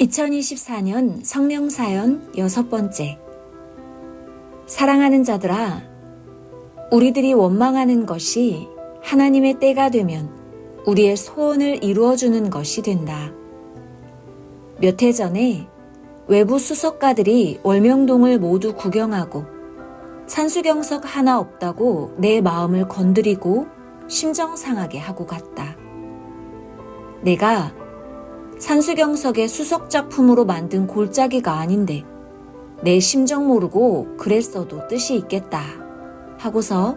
2024년 성령사연 여섯 번째. 사랑하는 자들아, 우리들이 원망하는 것이 하나님의 때가 되면 우리의 소원을 이루어주는 것이 된다. 몇 해 전에 외부 수석가들이 월명동을 모두 구경하고 산수경석 하나 없다고 내 마음을 건드리고 심정 상하게 하고 갔다. 내가 산수경석의 수석 작품으로 만든 골짜기가 아닌데 내 심정 모르고 그랬어도 뜻이 있겠다 하고서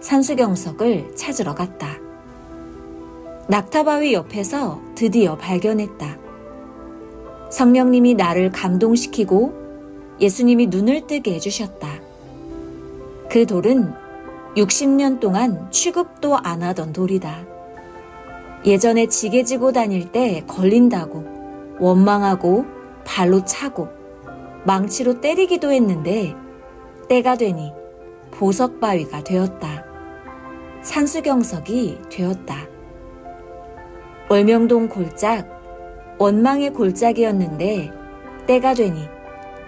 산수경석을 찾으러 갔다. 낙타바위 옆에서 드디어 발견했다. 성령님이 나를 감동시키고 예수님이 눈을 뜨게 해주셨다. 그 돌은 60년 동안 취급도 안 하던 돌이다. 예전에 지게 지고 다닐 때 걸린다고 원망하고 발로 차고 망치로 때리기도 했는데 때가 되니 보석바위가 되었다. 산수경석이 되었다. 월명동 골짝, 원망의 골짝이었는데 때가 되니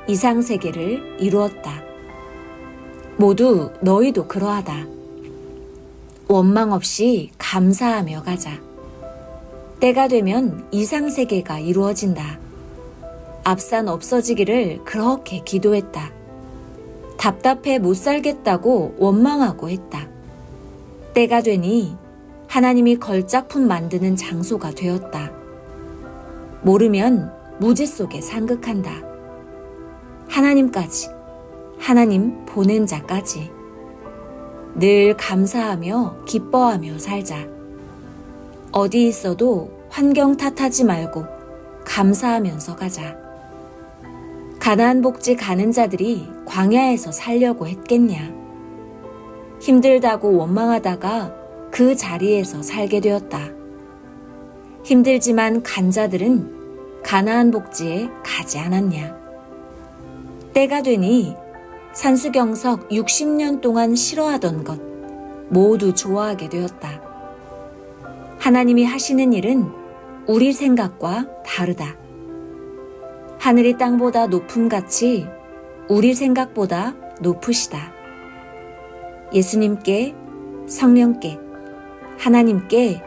이상세계를 이루었다. 모두 너희도 그러하다. 원망 없이 감사하며 가자. 때가 되면 이상세계가 이루어진다. 앞산 없어지기를 그렇게 기도했다. 답답해 못 살겠다고 원망하고 했다. 때가 되니 하나님이 걸작품 만드는 장소가 되었다. 모르면 무지 속에 상극한다. 하나님까지, 하나님 보낸 자까지. 늘 감사하며 기뻐하며 살자. 어디 있어도 환경 탓하지 말고 감사하면서 가자. 가나안 복지 가는 자들이 광야에서 살려고 했겠냐. 힘들다고 원망하다가 그 자리에서 살게 되었다. 힘들지만 간 자들은 가나안 복지에 가지 않았냐. 때가 되니 산수경석 60년 동안 싫어하던 것 모두 좋아하게 되었다. 하나님이 하시는 일은 우리 생각과 다르다. 하늘이 땅보다 높음 같이 우리 생각보다 높으시다. 예수님께, 성령께, 하나님께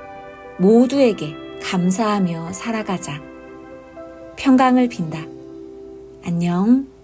모두에게 감사하며 살아가자. 평강을 빈다. 안녕.